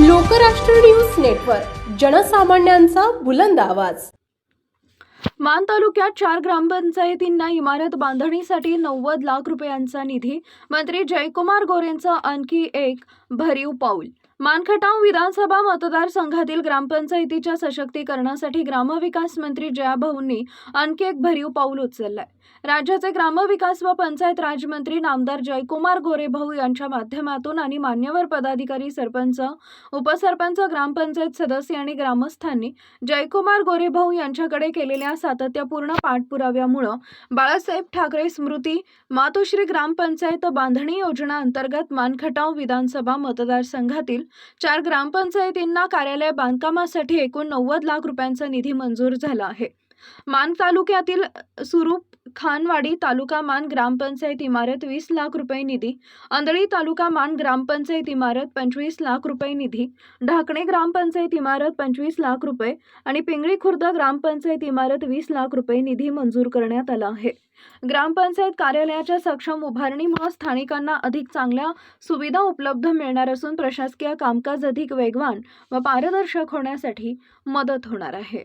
Lokrashtra news network जनसामान्यांचा बुलंद आवाज. मान तालुक्यात चार ग्रामपंचायतींना इमारत बांधणीसाठी नव्वद लाख रुपयांचा निधी मंत्री जयकुमार गोरेंचा आणखी एक भरीव पाऊल. मानखटाव विधानसभा मतदारसंघातील ग्रामपंचायतीच्या सशक्तीकरणासाठी ग्रामविकास मंत्री जयाभाऊंनी आणखी एक भरीव पाऊल उचललंय. राज्याचे ग्रामविकास व पंचायत राजमंत्री नामदार जयकुमार गोरेभाऊ यांच्या माध्यमातून आणि मान्यवर पदाधिकारी सरपंच उपसरपंच ग्रामपंचायत सदस्य आणि ग्रामस्थांनी जयकुमार गोरेभाऊ यांच्याकडे केलेल्या सातत्यपूर्ण पाठपुराव्यामुळं बाळासाहेब ठाकरे स्मृती मातोश्री ग्रामपंचायत बांधणी योजना अंतर्गत मानखटाव विधानसभा मतदारसंघातील चार ग्रामपंचायतींना कार्यालय बांधकामासाठी एकूण नव्वद लाख रुपयांचा निधी मंजूर झाला आहे. मान तालुक्यातील सुरूप खानवाडी तालुका मान ग्रामपंचायत इमारत वीस लाख रुपये निधी. आंधळी तालुका मान ग्रामपंचायत इमारत पंचवीस लाख रुपये निधी. ढाकणे ग्रामपंचायत इमारत पंचवीस लाख रुपये आणि पिंगळी खुर्द ग्रामपंचायत इमारत वीस लाख रुपये निधी मंजूर करण्यात आला आहे. ग्रामपंचायत कार्यालयाच्या सक्षम उभारणीमुळे स्थानिकांना अधिक चांगल्या सुविधा उपलब्ध मिळणार असून प्रशासकीय कामकाज अधिक वेगवान व पारदर्शक होण्यासाठी मदत होणार आहे.